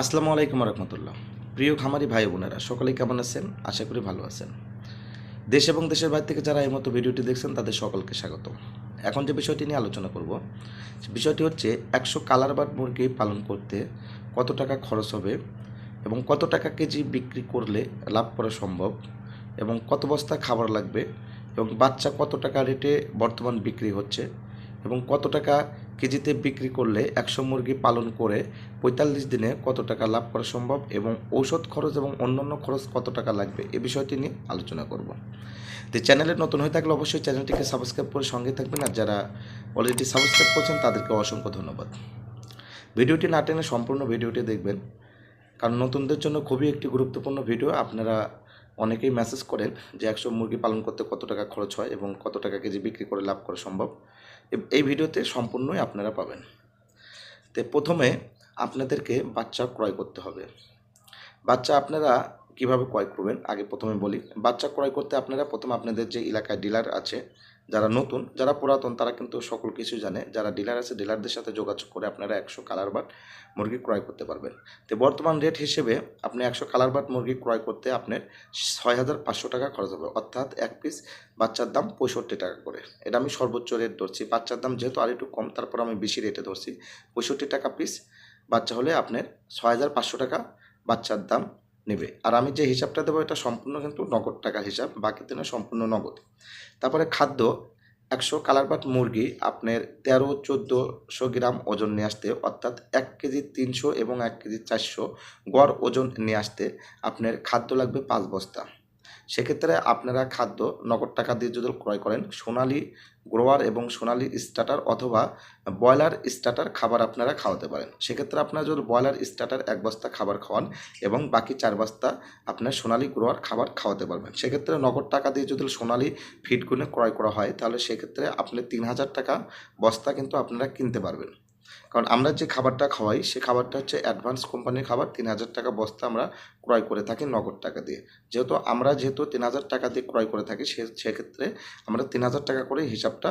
আসসালামু আলাইকুম রহমতুল্লাহ প্রিয় খামারি ভাই বোনেরা সকলে কেমন আছেন? আশা করি ভালো আছেন। দেশ এবং দেশের বাইরে থেকে যারা এই মতো ভিডিওটি দেখছেন, তাদের সকলকে স্বাগত। এখন যে বিষয়টি নিয়ে আলোচনা করব, বিষয়টি হচ্ছে একশো কালার বাট মুরগি পালন করতে কত টাকা খরচ হবে এবং কত টাকা কেজি বিক্রি করলে লাভ করা সম্ভব এবং কত বস্তা খাবার লাগবে এবং বাচ্চা কত টাকা রেটে বর্তমান বিক্রি হচ্ছে এবং কত টাকা কেজিতে বিক্রি করলে একশো মুরগি পালন করে পঁয়তাল্লিশ দিনে কত টাকা লাভ করা সম্ভব এবং ঔষধ খরচ এবং অন্যান্য খরচ কত টাকা লাগবে এ বিষয়টি নিয়ে আলোচনা করব। তো চ্যানেলে নতুন হয়ে থাকলে অবশ্যই চ্যানেলটিকে সাবস্ক্রাইব করে সঙ্গে থাকবেন আর যারা অলরেডি সাবস্ক্রাইব করছেন তাদেরকে অসংখ্য ধন্যবাদ। ভিডিওটি না টেনে সম্পূর্ণ ভিডিওটি দেখবেন, কারণ নতুনদের জন্য খুবই একটি গুরুত্বপূর্ণ ভিডিও। আপনারা অনেকেই মেসেজ করেন যে একশো মুরগি পালন করতে কত টাকা খরচ হয় এবং কত টাকা কেজি বিক্রি করে লাভ করা সম্ভব। এই ভিডিওতে সম্পূর্ণই আপনারা পাবেন। তো প্রথমে আপনাদেরকে বাচ্চা ক্রয় করতে হবে। বাচ্চা আপনারা কীভাবে ক্রয় করবেন? আগে প্রথমে বলি, বাচ্চা ক্রয় করতে আপনারা প্রথমে আপনাদের যে এলাকায় ডিলার আছে যারা নতুন, যারা পুরাতন, তারা কিন্তু সকল কিছু জানে। যারা ডিলার আছে ডিলারদের সাথে যোগাযোগ করে আপনারা একশো কালার বাট মুরগি ক্রয় করতে পারবেন। তো বর্তমান রেট হিসেবে আপনি একশো কালার বাট মুরগি ক্রয় করতে আপনার ছয় হাজার পাঁচশো টাকা খরচ হবে। অর্থাৎ এক পিস বাচ্চার দাম পঁয়ষট্টি টাকা করে। এটা আমি সর্বোচ্চ রেট ধরছি। বাচ্চার দাম যেহেতু আর একটু কম, তারপর আমি বেশি রেটে ধরছি। পঁয়ষট্টি টাকা পিস বাচ্চা হলে আপনার ছয় হাজার পাঁচশো টাকা বাচ্চার দাম নেবে। আর আমি যে হিসাবটা দেবো, এটা সম্পূর্ণ কিন্তু নগদ টাকার হিসাব, বাকি দিনে সম্পূর্ণ নগদ। তারপরে খাদ্য, একশো কালারপাত মুরগি, আপনার তেরো চোদ্দোশো গ্রাম ওজন নিয়ে আসতে, অর্থাৎ এক কেজি তিনশো এবং এক কেজি চারশো গড় ওজন নিয়ে আসতে আপনার খাদ্য লাগবে পাঁচ বস্তা। সেক্ষেত্রে আপনারা খাদ্য নগদ টাকা দিয়ে যদি ক্রয় করেন, সোনালি গ্রোয়ার এবং সোনালি স্টার্টার অথবা ব্রয়লার স্টার্টার খাবার আপনারা খাওয়াতে পারেন। সেক্ষেত্রে আপনারা যদি ব্রয়লার স্টার্টার এক বস্তা খাবার খাওয়ান এবং বাকি চার বস্তা আপনার সোনালি গ্রোয়ার খাবার খাওয়াতে পারবেন। সেক্ষেত্রে নগদ টাকা দিয়ে যদি সোনালি ফিডগুলো ক্রয় করা হয়, তাহলে সেক্ষেত্রে আপনি তিন হাজার টাকা বস্তা কিন্তু আপনারা কিনতে পারবেন। কারণ আমরা যে খাবারটা খাওয়াই, সে খাবারটা হচ্ছে অ্যাডভান্স কোম্পানির খাবার। তিন হাজার টাকা বস্তা আমরা ক্রয় করে থাকি নগদ টাকা দিয়ে। যেহেতু আমরা যেহেতু তিন হাজার টাকা দিয়ে ক্রয় করে থাকি, সে, সেক্ষেত্রে আমরা তিন হাজার টাকা করে হিসাবটা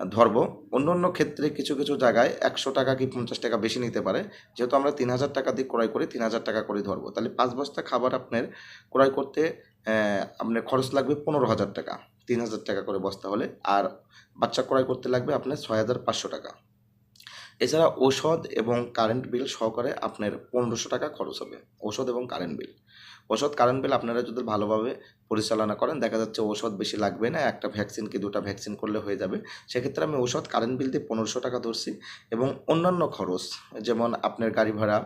ধরবো। অন্য অন্য ক্ষেত্রে কিছু কিছু জায়গায় একশো টাকা কি পঞ্চাশ টাকা বেশি নিতে পারে। যেহেতু আমরা তিন হাজার টাকা দিয়ে ক্রয় করি, তিন হাজার টাকা করে ধরবো। তাহলে পাঁচ বস্তা খাবার আপনার ক্রয় করতে আপনার খরচ লাগবে পনেরো হাজার টাকা। তিন হাজার টাকা করে বস্তা হলে। আর বাচ্চা ক্রয় করতে লাগবে আপনার ছয় হাজার পাঁচশো টাকা। এছাড়া ঔষধ এবং কারেন্ট বিল সহকারে আপনার পনেরোশো টাকা খরচ হবে, ঔষধ এবং কারেন্ট বিল ওষুধ কারেন্ট বিল আপনারা যদি ভালোভাবে পরিচালনা করেন, দেখা যাচ্ছে ওষুধ বেশি লাগবে না, একটা ভ্যাকসিন কি দুটা ভ্যাকসিন করলে হয়ে যাবে। সেক্ষেত্রে আমি ওষুধ কারেন্ট বিল দিয়ে পনেরোশো টাকা ধরছি এবং অন্যান্য খরচ, যেমন আপনার গাড়ি ভাড়া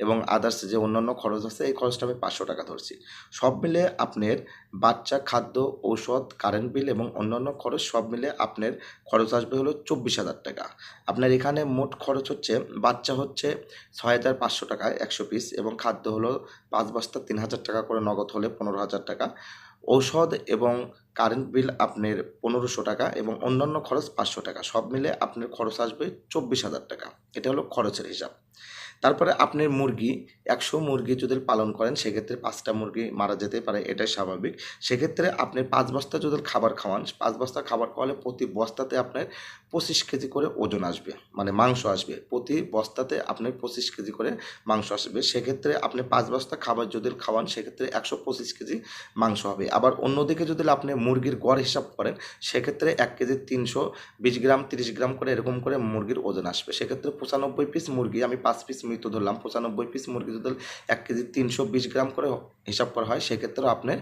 এবং আদার্স যে অন্যান্য খরচ আছে, এই খরচটা আমি পাঁচশো টাকা ধরছি। সব মিলে আপনার বাচ্চা, খাদ্য, ঔষধ কারেন্ট বিল এবং অন্যান্য খরচ সব মিলে আপনার খরচ আসবে হলো চব্বিশ হাজার টাকা। আপনার এখানে মোট খরচ হচ্ছে, বাচ্চা হচ্ছে ছয় হাজার পাঁচশো টাকায় একশো পিস এবং খাদ্য হলো পাঁচ বস্তা তিন হাজার টাকা করে নগদ হলে পনেরো হাজার টাকা। ঔষধ এবং কারেন্ট বিল আপনার পনেরোশো টাকা এবং অন্যান্য খরচ পাঁচশো টাকা। সব মিলে আপনার খরচ আসবে চব্বিশ হাজার টাকা। এটা হলো খরচের হিসাব। তারপরে আপনার মুরগি, একশো মুরগি যদি পালন করেন, সেক্ষেত্রে পাঁচটা মুরগি মারা যেতে পারে, এটাই স্বাভাবিক। সেক্ষেত্রে আপনি পাঁচ বস্তা যদি খাবার খাওয়ান, পাঁচ বস্তা খাবার খাওয়ালে প্রতি বস্তাতে আপনার পঁচিশ কেজি করে ওজন আসবে মানে মাংস আসবে। প্রতি বস্তাতে আপনার পঁচিশ কেজি করে মাংস আসবে। সেক্ষেত্রে আপনি পাঁচ বস্তা খাবার যদি খাওয়ান, সেক্ষেত্রে একশো পঁচিশ কেজি মাংস হবে। আবার অন্যদিকে যদি আপনি মুরগির গড় হিসাব করেন, সেক্ষেত্রে এক কেজি তিনশো, বিশ গ্রাম, তিরিশ গ্রাম করে এরকম করে মুরগির ওজন আসবে। সেক্ষেত্রে পঁচানব্বই পিস মুরগি, আমি পাঁচ পিস মৃত ধরলাম পঁচানব্বই পিস মুরগি যদি এক কেজি তিনশো বিশ গ্রাম করে হিসাব করা হয়। সেক্ষেত্রেও আপনার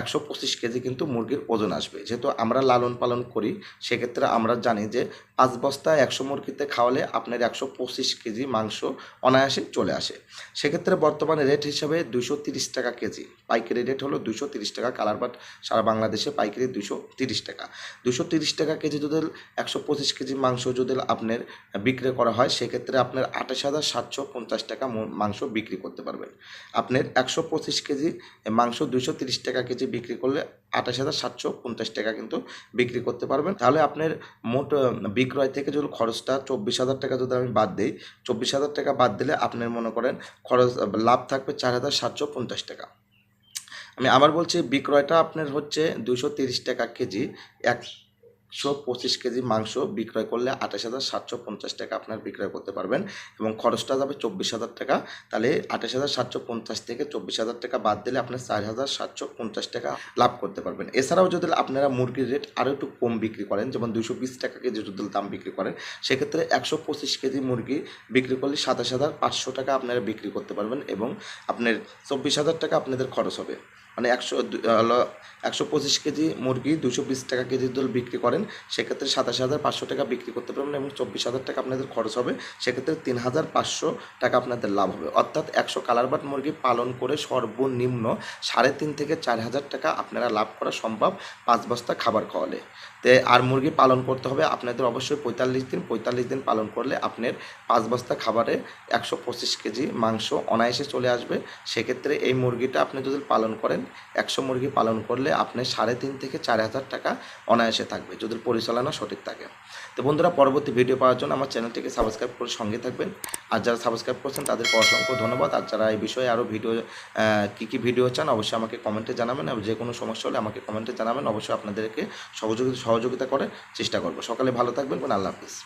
একশো পঁচিশ কেজি কিন্তু মুরগির ওজন আসবে। যেহেতু আমরা লালন পালন করি, সেক্ষেত্রে আমরা জানি যে পাঁচ বস্তা একশো মুরগিতে খাওয়ালে আপনার একশো পঁচিশ কেজি মাংস অনায়াসে চলে আসে। সেক্ষেত্রে বর্তমানে রেট হিসাবে দুশো তিরিশ টাকা কেজি। পাইকারি রেট হলো দুশো তিরিশ টাকা, কালার বাট সারা বাংলাদেশে পাইকারি দুশো তিরিশ টাকা। দুশো তিরিশ টাকা কেজি যদি একশো পঁচিশ কেজি মাংস যদি আপনার বিক্রি করা হয়, সেক্ষেত্রে আপনার আঠাশ হাজার সাতশো পঞ্চাশ টাকা মাংস বিক্রি করতে পারবেন। আপনার একশো পঁচিশ কেজি মাংস দুশো তিরিশ টাকা কেজি বিক্রি করলে আঠাশ হাজার সাতশো পঞ্চাশ টাকা কিন্তু বিক্রি করতে পারবেন। তাহলে আপনার মোট বিক্রয় থেকে যদি খরচটা চব্বিশ হাজার টাকা যদি আমি বাদ দিই, চব্বিশ হাজার টাকা বাদ দিলে আপনার মনে করেন খরচ লাভ থাকবে চার হাজার সাতশো পঞ্চাশ টাকা। আমি আবার বলছি, বিক্রয়টা আপনার হচ্ছে দুশো তিরিশ টাকা কেজি, এক একশো পঁচিশ কেজি মাংস বিক্রয় করলে আঠাশ হাজার সাতশো পঞ্চাশ টাকা আপনার বিক্রয় করতে পারবেন এবং খরচটা যাবে চব্বিশ হাজার টাকা। তাহলে আঠাশ হাজার সাতশো পঞ্চাশ থেকে চব্বিশ হাজার টাকা বাদ দিলে আপনার চার হাজার সাতশো পঞ্চাশ টাকা লাভ করতে পারবেন। এছাড়াও যদি আপনারা মুরগির রেট আরও একটু কম বিক্রি করেন, যেমন দুশো বিশ টাকা কেজি যদি দাম বিক্রি করেন, সেক্ষেত্রে একশো পঁচিশ কেজি মুরগি বিক্রি করলে সাতাশ হাজার পাঁচশো টাকা আপনারা বিক্রি করতে পারবেন এবং আপনার চব্বিশ হাজার টাকা আপনাদের খরচ হবে। মানে একশো একশো পঁচিশ কেজি মুরগি দুশো বিশ টাকা কেজি দল বিক্রি করেন, সেক্ষেত্রে সাতাশ হাজার পাঁচশো টাকা বিক্রি করতে পারবেন এবং চব্বিশ হাজার টাকা আপনাদের খরচ হবে, সেক্ষেত্রে তিন হাজার পাঁচশো টাকা আপনাদের লাভ হবে। অর্থাৎ একশো কালারবাট মুরগি পালন করে সর্বনিম্ন সাড়ে তিন থেকে চার হাজার টাকা আপনারা লাভ করা সম্ভব পাঁচ বস্তা খাবার খাওয়ালে। তে আর মুরগি পালন করতে হবে, আপনাদের অবশ্যই পঁয়তাল্লিশ দিন পঁয়তাল্লিশ দিন পালন করলে আপনার পাঁচ বস্তা খাবারে একশো পঁচিশ কেজি মাংস অনায়াসে চলে আসবে। সেক্ষেত্রে এই মুরগিটা আপনি যদি পালন করেন একশো মুরগি পালন করলে আপনার সাড়ে তিন থেকে চার হাজার টাকা অনায়াসে থাকবে, যদি পরিচালনা সঠিক থাকে। তো বন্ধুরা, পরবর্তী ভিডিও পাওয়ার জন্য আমার চ্যানেলটিকে সাবস্ক্রাইব করে সঙ্গে থাকবেন। আর যারা সাবস্ক্রাইব করছেন, তাদেরকে অসংখ্য ধন্যবাদ। আর যারা এই বিষয়ে আরও ভিডিও কী কী ভিডিও চান, অবশ্যই আমাকে কমেন্টে জানাবেন। আর যে কোনো সমস্যা হলে আমাকে কমেন্টে জানাবেন। অবশ্যই আপনাদেরকে সহযোগিতা সহযোগিতা করার চেষ্টা করব। সকালে ভালো থাকবেন আল্লাহ হাফিজ।